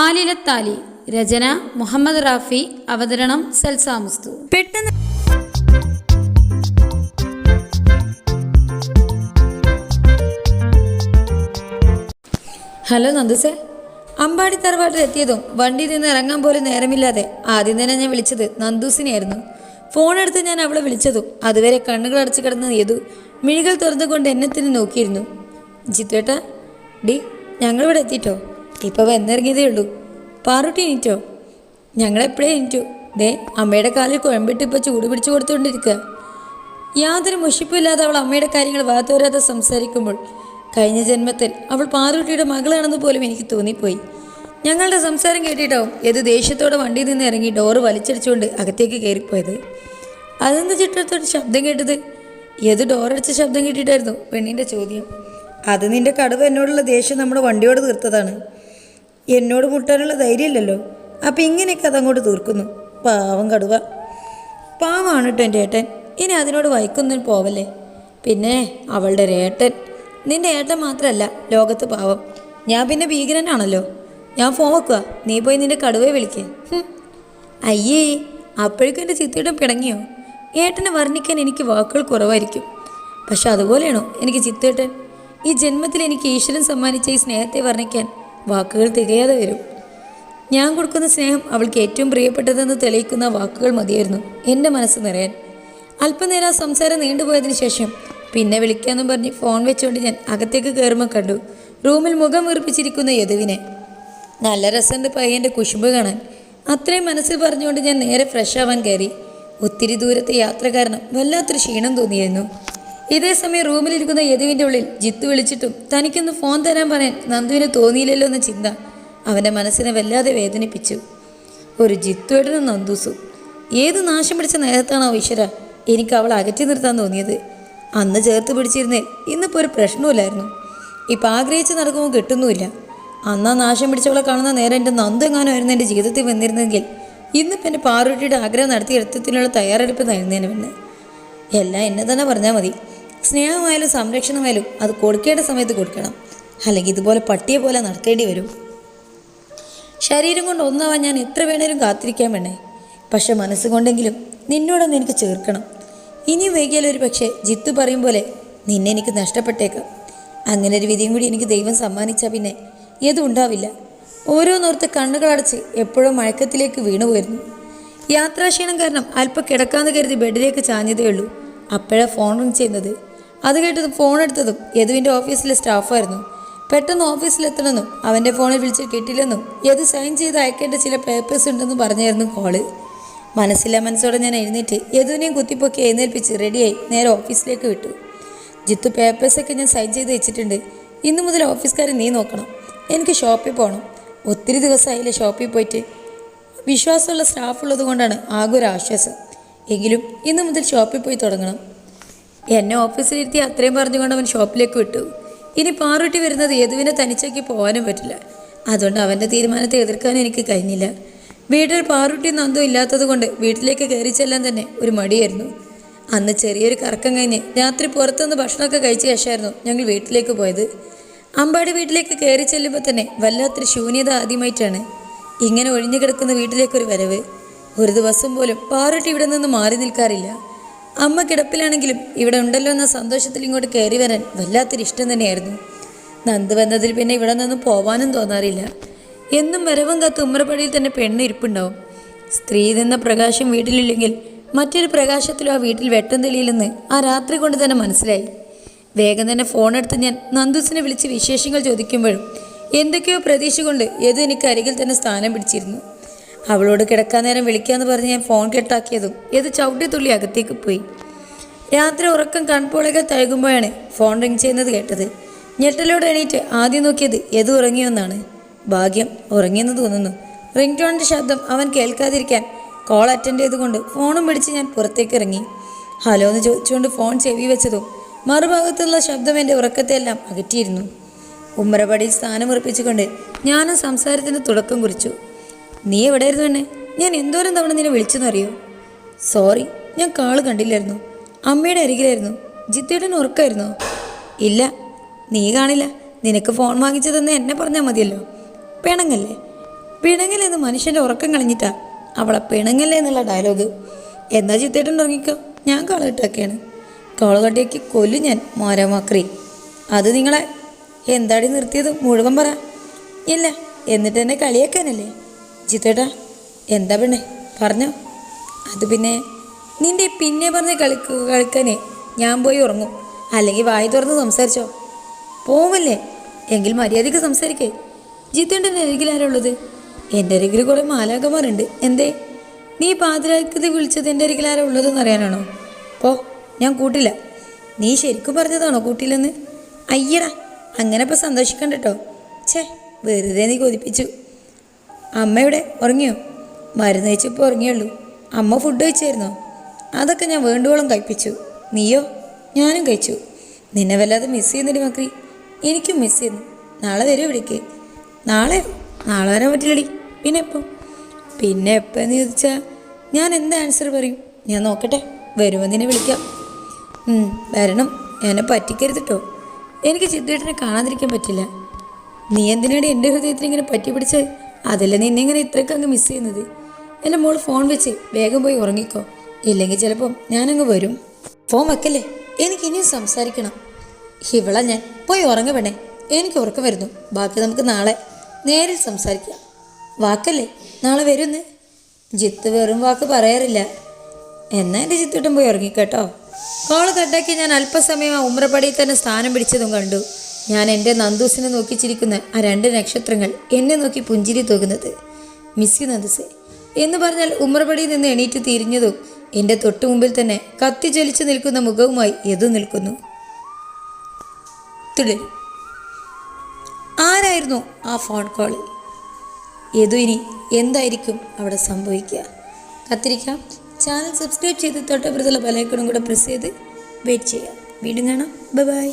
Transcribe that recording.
ആലിലത്താലി രചന മുഹമ്മദ് റാഫി അവതരണം സൽസാമുസ്തു പെട്ടെന്ന് ഹലോ നന്ദുസേ. അമ്പാടി തറവാട്ടിൽ എത്തിയതും വണ്ടിയിൽ നിന്ന് ഇറങ്ങാൻ പോലും നേരമില്ലാതെ ആദ്യം തന്നെ ഞാൻ വിളിച്ചത് നന്ദൂസിനെയായിരുന്നു. ഫോൺ എടുത്ത് ഞാൻ അവളെ വിളിച്ചതും അതുവരെ കണ്ണുകൾ അടച്ചു കിടന്ന യദു മിഴികൾ തുറന്നുകൊണ്ട് എന്നെ തന്നെ നോക്കിയിരുന്നു. ജിത്തുവേട്ടാ ഡി ഞങ്ങളിവിടെ എത്തിയിട്ടോ? ഇപ്പോൾ വന്നിറങ്ങിയതേ ഉള്ളൂ. പാറുട്ടി എണീറ്റോ? ഞങ്ങളെപ്പോഴേ എണീറ്റു. ദേ അമ്മയുടെ കാലിൽ കുഴമ്പിട്ട് ഇപ്പോൾ ചൂട് പിടിച്ചു കൊടുത്തുകൊണ്ടിരിക്കുക യാതൊരു മുഷിപ്പില്ലാതെ അവൾ അമ്മയുടെ കാര്യങ്ങൾ വാത്തോരാതെ സംസാരിക്കുമ്പോൾ കഴിഞ്ഞ ജന്മത്തിൽ അവൾ പാറുട്ടിയുടെ മകളാണെന്ന് പോലും എനിക്ക് തോന്നിപ്പോയി. ഞങ്ങളുടെ സംസാരം കേട്ടിട്ടാവും ഏത് ദേഷ്യത്തോടെ വണ്ടിയിൽ നിന്ന് ഇറങ്ങി ഡോറ് വലിച്ചടിച്ചുകൊണ്ട് അകത്തേക്ക് കയറിപ്പോയത്. അതെന്ത് ചിട്ടത്തോട് ശബ്ദം കേട്ടത്? ഏത് ഡോറടിച്ച ശബ്ദം കേട്ടിട്ടായിരുന്നു പെണ്ണിന്റെ ചോദ്യം. അത് നിന്റെ കടുവ എന്നോടുള്ള ദേഷ്യം നമ്മുടെ വണ്ടിയോട് തീർത്തതാണ്. എന്നോട് മുട്ടാനുള്ള ധൈര്യമില്ലല്ലോ. അപ്പം ഇങ്ങനെയൊക്കെ അതങ്ങോട്ട് തീർക്കുന്നു. പാവം കടുവ. പാവമാണ് കേട്ടോ എന്റെ ഏട്ടൻ. ഇനി അതിനോട് വൈക്കൊന്നും പോവല്ലേ? പിന്നെ അവളുടെ ഏട്ടൻ. നിന്റെ ഏട്ടൻ മാത്രമല്ല ലോകത്ത് പാവം. ഞാൻ പിന്നെ ഭീകരനാണല്ലോ. ഞാൻ ഫോൺ വെക്കുക നീ പോയി നിന്റെ കടുവയെ വിളിക്കേ. അയ്യേ അപ്പോഴേക്കും എന്റെ ചിത്തയുടെ പിടങ്ങിയോ ഏട്ടനെ വർണിക്കാൻ എനിക്ക് വാക്കുകൾ കുറവായിരിക്കും. പക്ഷെ അതുപോലെയാണോ എനിക്ക് ചിത്തേട്ടൻ ഈ ജന്മത്തിൽ എനിക്ക് ഈശ്വരൻ സമ്മാനിച്ച ഈ സ്നേഹത്തെ വർണിക്കാൻ വാക്കുകൾ തികയാതെ വരും. ഞാൻ കൊടുക്കുന്ന സ്നേഹം അവൾക്ക് ഏറ്റവും പ്രിയപ്പെട്ടതെന്ന് തെളിയിക്കുന്ന വാക്കുകൾ മതിയായിരുന്നു എന്റെ മനസ്സ് നിറയാൻ. അല്പനേരം ആ സംസാരം നീണ്ടുപോയതിനു ശേഷം പിന്നെ വിളിക്കാമെന്നും പറഞ്ഞ് ഫോൺ വെച്ചുകൊണ്ട് ഞാൻ അകത്തേക്ക് കയറുമ്പോൾ കണ്ടു റൂമിൽ മുഖം വീർപ്പിച്ചിരിക്കുന്ന യദുവിനെ. നല്ല രസമുണ്ട് പയ്യന്റെ കുശുമ്പ് കാണാൻ. അത്രയും മനസ്സിൽ പറഞ്ഞുകൊണ്ട് ഞാൻ നേരെ ഫ്രഷ് ആവാൻ കയറി. ഒത്തിരി ദൂരത്തെ യാത്ര കാരണം വല്ലാത്തൊരു ക്ഷീണം തോന്നിയിരുന്നു ഇതേ സമയം റൂമിലിരിക്കുന്ന യദുവിന്റെ ഉള്ളിൽ ജിത്തു വിളിച്ചിട്ടും തനിക്കൊന്ന് ഫോൺ തരാൻ പറയാൻ നന്ദുവിന് തോന്നിയില്ലല്ലോ എന്ന ചിന്ത അവന്റെ മനസ്സിനെ വല്ലാതെ വേദനിപ്പിച്ചു. ഒരു ജിത്തുവേട്ടനും നന്ദൂസും. ഏത് നാശം പിടിച്ച നേരത്താണോ ഈശ്വര എനിക്ക് അവൾ അകറ്റി നിർത്താൻ തോന്നിയത്? അന്ന് ചേർത്ത് പിടിച്ചിരുന്നേ ഇന്നിപ്പോൾ ഒരു പ്രശ്നമില്ലായിരുന്നു ഇപ്പം ആഗ്രഹിച്ച് നടക്കുമ്പോൾ കിട്ടുന്നുമില്ല. അന്നാ നാശം പിടിച്ചവളെ കാണുന്ന നേരം എന്റെ നന്ദെങ്ങാനായിരുന്നു എന്റെ ജീവിതത്തിൽ വന്നിരുന്നെങ്കിൽ ഇന്നിപ്പോൾ എന്റെ പാറുട്ടിയുടെ ആഗ്രഹം നടത്തിയെടുത്തതിനുള്ള തയ്യാറെടുപ്പ് നൽകുന്നതിന് പിന്നെ എല്ലാം എന്നെ തന്നെ പറഞ്ഞാൽ മതി. സ്നേഹമായാലും സംരക്ഷണമായാലും അത് കൊടുക്കേണ്ട സമയത്ത് കൊടുക്കണം. അല്ലെങ്കിൽ ഇതുപോലെ പട്ടിയെ പോലെ നടക്കേണ്ടി വരും. ശരീരം കൊണ്ട് ഒന്നാവാൻ ഞാൻ എത്ര വേണേലും കാത്തിരിക്കാൻ വേണേ പക്ഷെ മനസ്സുകൊണ്ടെങ്കിലും നിന്നോടൊന്ന് എനിക്ക് ചേർക്കണം. ഇനി വൈകിയാൽ ഒരു പക്ഷേ ജിത്തു പറയും പോലെ നിന്നെ എനിക്ക് നഷ്ടപ്പെട്ടേക്കാം. അങ്ങനെ ഒരു വിധിയും കൂടി എനിക്ക് ദൈവം സമ്മാനിച്ചാൽ പിന്നെ ഏതും ഉണ്ടാവില്ല ഓരോന്നോർത്ത് കണ്ണുകളടച്ച് എപ്പോഴും മഴക്കത്തിലേക്ക് വീണുപോയിരുന്നു യാത്രാക്ഷീണം കാരണം അല്പം കിടക്കാന്ന് കരുതി ബെഡിലേക്ക് ചാഞ്ഞതേ ഉള്ളൂ. അപ്പോഴാണ് ഫോൺ റിങ് ചെയ്യുന്നത്. അത് കേട്ടത് ഫോൺ എടുത്തതും യദുവിന്റെ ഓഫീസിലെ സ്റ്റാഫായിരുന്നു പെട്ടെന്ന് ഓഫീസിലെത്തണമെന്നും അവന്റെ ഫോണിൽ വിളിച്ച് കിട്ടില്ലെന്നും യദു സൈൻ ചെയ്ത് അയക്കേണ്ട ചില പേപ്പേഴ്സ് ഉണ്ടെന്നും പറഞ്ഞായിരുന്നു കോൾ മനസ്സില്ല മനസ്സോടെ ഞാൻ എഴുന്നേറ്റ് യദുവിനെയും കുത്തിപ്പൊക്കി എഴുന്നേൽപ്പിച്ച് റെഡിയായി നേരെ ഓഫീസിലേക്ക് വിട്ടു. ജിത്തു പേപ്പേഴ്സൊക്കെ ഞാൻ സൈൻ ചെയ്ത് വെച്ചിട്ടുണ്ട്. ഇന്നു മുതൽ ഓഫീസുകാരെ നീ നോക്കണം. എനിക്ക് ഷോപ്പിൽ പോകണം ഒത്തിരി ദിവസമായില്ലേ ഷോപ്പിൽ പോയിട്ട്. വിശ്വാസമുള്ള സ്റ്റാഫ് ഉള്ളത് കൊണ്ടാണ് ആകെ ഒരു ആശ്വാസം. എങ്കിലും ഇന്നു മുതൽ ഷോപ്പിൽ പോയി തുടങ്ങണം. എന്നെ ഓഫീസിലിരുത്തി അത്രയും പറഞ്ഞുകൊണ്ട് അവൻ ഷോപ്പിലേക്ക് വിട്ടു. ഇനി പാറുട്ടി വരുന്നത് യദുവിനെ തനിച്ചാക്കി പോകാനും പറ്റില്ല. അതുകൊണ്ട് അവന്റെ തീരുമാനത്തെ എതിർക്കാനും എനിക്ക് കഴിഞ്ഞില്ല. വീട്ടിൽ പാറുട്ടി നന്ദും ഇല്ലാത്തത് കൊണ്ട് വീട്ടിലേക്ക് കയറി ചെല്ലാൻ തന്നെ ഒരു മടിയായിരുന്നു. അന്ന് ചെറിയൊരു കറക്കം കഴിഞ്ഞ് രാത്രി പുറത്തുനിന്ന് ഭക്ഷണമൊക്കെ കഴിച്ച ശേഷമായിരുന്നു ഞങ്ങൾ വീട്ടിലേക്ക് പോയത്. അമ്പാടി വീട്ടിലേക്ക് കയറി ചെല്ലുമ്പോൾ തന്നെ വല്ലാത്തൊരു ശൂന്യത ആദ്യമായിട്ടാണ് ഇങ്ങനെ ഒഴിഞ്ഞു കിടക്കുന്ന വീട്ടിലേക്കൊരു വരവ്. ഒരു ദിവസം പോലും പാറുട്ടി ഇവിടെ നിന്ന് മാറി നിൽക്കാറില്ല. അമ്മ കിടപ്പിലാണെങ്കിലും ഇവിടെ ഉണ്ടല്ലോ എന്ന സന്തോഷത്തിൽ ഇങ്ങോട്ട് കയറി വരാൻ വല്ലാത്തൊരു ഇഷ്ടം തന്നെയായിരുന്നു. നന്ദ് വന്നതിൽ പിന്നെ ഇവിടെ നിന്ന് പോവാനും തോന്നാറില്ല. എന്നും വരവും കാത്ത് ഉമ്മറപ്പടിയിൽ തന്നെ പെണ്ണ് ഇരിപ്പുണ്ടാവും. സ്ത്രീ നിന്ന പ്രകാശം വീട്ടിലില്ലെങ്കിൽ മറ്റൊരു പ്രകാശത്തിലും ആ വീട്ടിൽ വെട്ടം തെളിയില്ലെന്ന് ആ രാത്രി കൊണ്ട് തന്നെ മനസ്സിലായി. വേഗം തന്നെ ഫോൺ എടുത്ത് ഞാൻ നന്ദുസിനെ വിളിച്ച് വിശേഷങ്ങൾ ചോദിക്കുമ്പോഴും എന്തൊക്കെയോ പ്രതീക്ഷ കൊണ്ട് ഏതോ എനിക്ക് അരികിൽ തന്നെ സ്ഥാനം പിടിച്ചിരുന്നു. അവളോട് കിടക്കാൻ നേരം വിളിക്കാമെന്ന് പറഞ്ഞ് ഞാൻ ഫോൺ കെട്ടാക്കിയതും ഏത് ചവിട്ടി തുള്ളി അകത്തേക്ക് പോയി. രാത്രി ഉറക്കം കൺപോളൊക്കെ തഴുകുമ്പോഴാണ് ഫോൺ റിങ് ചെയ്യുന്നത് കേട്ടത്. ഞെട്ടലോട് എണീറ്റ് ആദ്യം നോക്കിയത് ഏത് ഉറങ്ങിയെന്നാണ്. ഭാഗ്യം ഉറങ്ങിയെന്ന് തോന്നുന്നു. റിംഗ് ടോണിന്റെ ശബ്ദം അവൻ കേൾക്കാതിരിക്കാൻ കോൾ അറ്റൻഡ് ചെയ്തുകൊണ്ട് ഫോണും പിടിച്ച് ഞാൻ പുറത്തേക്ക് ഇറങ്ങി. ഹലോ എന്ന് ചോദിച്ചുകൊണ്ട് ഫോൺ ചെവി വെച്ചതും മറുഭാഗത്തുള്ള ശബ്ദം എന്റെ ഉറക്കത്തെല്ലാം അകറ്റിയിരുന്നു. ഉമ്മറപടിയിൽ സ്ഥാനമുറപ്പിച്ചുകൊണ്ട് ഞാനും സംസാരത്തിന് തുടക്കം കുറിച്ചു. നീ എവിടെയായിരുന്നു എന്നെ? ഞാൻ എന്തോരം തവണ നിന്നെ വിളിച്ചെന്നറിയോ? സോറി ഞാൻ കാൾ കണ്ടില്ലായിരുന്നു. അമ്മയുടെ അരികിലായിരുന്നു. ജിത്തേട്ടൻ ഉറക്കായിരുന്നു. ഇല്ല നീ കാണില്ല. നിനക്ക് ഫോൺ വാങ്ങിച്ചതെന്ന് എന്നെ പറഞ്ഞാൽ മതിയല്ലോ. പിണങ്ങല്ലേ? പിണങ്ങലെന്ന് മനുഷ്യന്റെ ഉറക്കം കളഞ്ഞിട്ടാ. അവളെ പിണങ്ങല്ലേ എന്നുള്ള ഡയലോഗ് എന്നാ ചിത്തേട്ടൻ ഉറങ്ങിക്കോ? ഞാൻ കാളകട്ടാക്കിയാണ് കാളകട്ടിയാക്കി കൊല്ലു ഞാൻ മോരമാക്രി. അത് നിങ്ങളെ എന്താടി നിർത്തിയത്? മുഴുവൻ പറ. ഇല്ല എന്നിട്ട് എന്നെ കളിയാക്കാനല്ലേ? ചിത്തേട്ടാ എന്താ പെണ്ണെ? പറഞ്ഞോ. അത് പിന്നെ നിന്റെ പിന്നെ പറഞ്ഞ് കളിക്ക കളിക്കാനേ ഞാൻ പോയി ഉറങ്ങും. അല്ലെങ്കിൽ വായി തുറന്ന് സംസാരിച്ചോ. പോവല്ലേ? എങ്കിൽ മര്യാദയ്ക്ക് സംസാരിക്കേ. ജിത്തേന്റെ അരികിൽ ആരുള്ളത് എന്റെ അരികിൽ കുറേ മാലാകമാരുണ്ട് എന്തേ? നീ പാതിരാക്കത് വിളിച്ചത് എന്റെ അരികിൽ ആരാ ഉള്ളതെന്ന് അറിയാനാണോ? പോ ഞാൻ കൂട്ടില്ല. നീ ശരിക്കും പറഞ്ഞതാണോ കൂട്ടില്ലെന്ന് അയ്യടാ അങ്ങനെ ഇപ്പം സന്തോഷിക്കണ്ട ഛേ വെറുതെ നീ കൊതിപ്പിച്ചു. അമ്മയുടെ ഉറങ്ങിയോ? മരുന്ന് കഴിച്ചപ്പോൾ ഉറങ്ങിയുള്ളൂ. അമ്മ ഫുഡ് കഴിച്ചായിരുന്നോ? അതൊക്കെ ഞാൻ വേണ്ടുവോളം കഴിപ്പിച്ചു. നീയോ? ഞാനും കഴിച്ചു. നിന്നെ വല്ലാതെ മിസ് ചെയ്യുന്നില്ല മക്രി. എനിക്കും മിസ് ചെയ്യുന്നു. നാളെ വരും ഇവിടേക്ക്. നാളെ? നാളെ വരാൻ പറ്റില്ലടി. പിന്നെ എപ്പം? പിന്നെ എപ്പോന്ന് ചോദിച്ചാൽ ഞാൻ എന്ത് ആൻസർ പറയും? ഞാൻ നോക്കട്ടെ. വരുമ്പോൾ നിന്നെ വിളിക്കാം. വരണം. എന്നെ പറ്റിക്കരുത് കേട്ടോ എനിക്ക് ചിത്തേട്ടനെ കാണാതിരിക്കാൻ പറ്റില്ല. നീ എന്തിനാണ് എന്റെ ഹൃദയത്തിന് ഇങ്ങനെ പറ്റി പിടിച്ച് അതല്ല നിന്നെ ഇങ്ങനെ ഇത്രയ്ക്ക് അങ്ങ് മിസ് ചെയ്യുന്നത്? എന്റെ മോൾ ഫോൺ വെച്ച് വേഗം പോയി ഉറങ്ങിക്കോ. ഇല്ലെങ്കിൽ ചിലപ്പം ഞാനങ്ങ് വരും. ഫോൺ വെക്കല്ലേ? എനിക്ക് ഇനിയും സംസാരിക്കണം. ഇവള ഞാൻ. പോയി ഉറങ്ങ എനിക്ക് ഉറക്കം വരുന്നു. ബാക്കി നമുക്ക് നാളെ നേരിൽ സംസാരിക്കാം. വാക്കല്ലേ? നാളെ വരുന്ന്? ജിത്ത് വെറും വാക്ക് പറയാറില്ല. എന്നാ എന്റെ ചിത്തിട്ടും പോയി ഉറങ്ങിക്കേട്ടോ കോൾ കട്ടാക്കി ഞാൻ അല്പസമയം ഉമ്രപ്പടിയിൽ തന്നെ സ്ഥാനം പിടിച്ചതും കണ്ടു. ഞാൻ എന്റെ നന്ദൂസിനെ നോക്കി ചിരിക്കുന്ന ആ രണ്ട് നക്ഷത്രങ്ങൾ എന്നെ നോക്കി പുഞ്ചിരി തൂകുന്നത്. മിസ്സി നന്ദുസെ. എന്ന് പറഞ്ഞാൽ ഉമ്മർപടിയിൽ നിന്ന് എണീറ്റ് തിരിഞ്ഞതും എന്റെ തൊട്ടു മുമ്പിൽ തന്നെ കത്തി ജ്വലിച്ചു നിൽക്കുന്ന മുഖവുമായി എതു നിൽക്കുന്നു. തുടരും. ആരായിരുന്നു ആ ഫോൺ കോൾ ഏതു ഇനി എന്തായിരിക്കും അവിടെ സംഭവിക്കുക? കത്തിരിക്കാം. ചാനൽ സബ്സ്ക്രൈബ് ചെയ്ത് തൊട്ടപ്പുറത്തുള്ള ബലൈക്കണും കൂടെ പ്രസ് ചെയ്ത് വെയിറ്റ് ചെയ്യാം. വീണ്ടും കാണാം. ബൈ.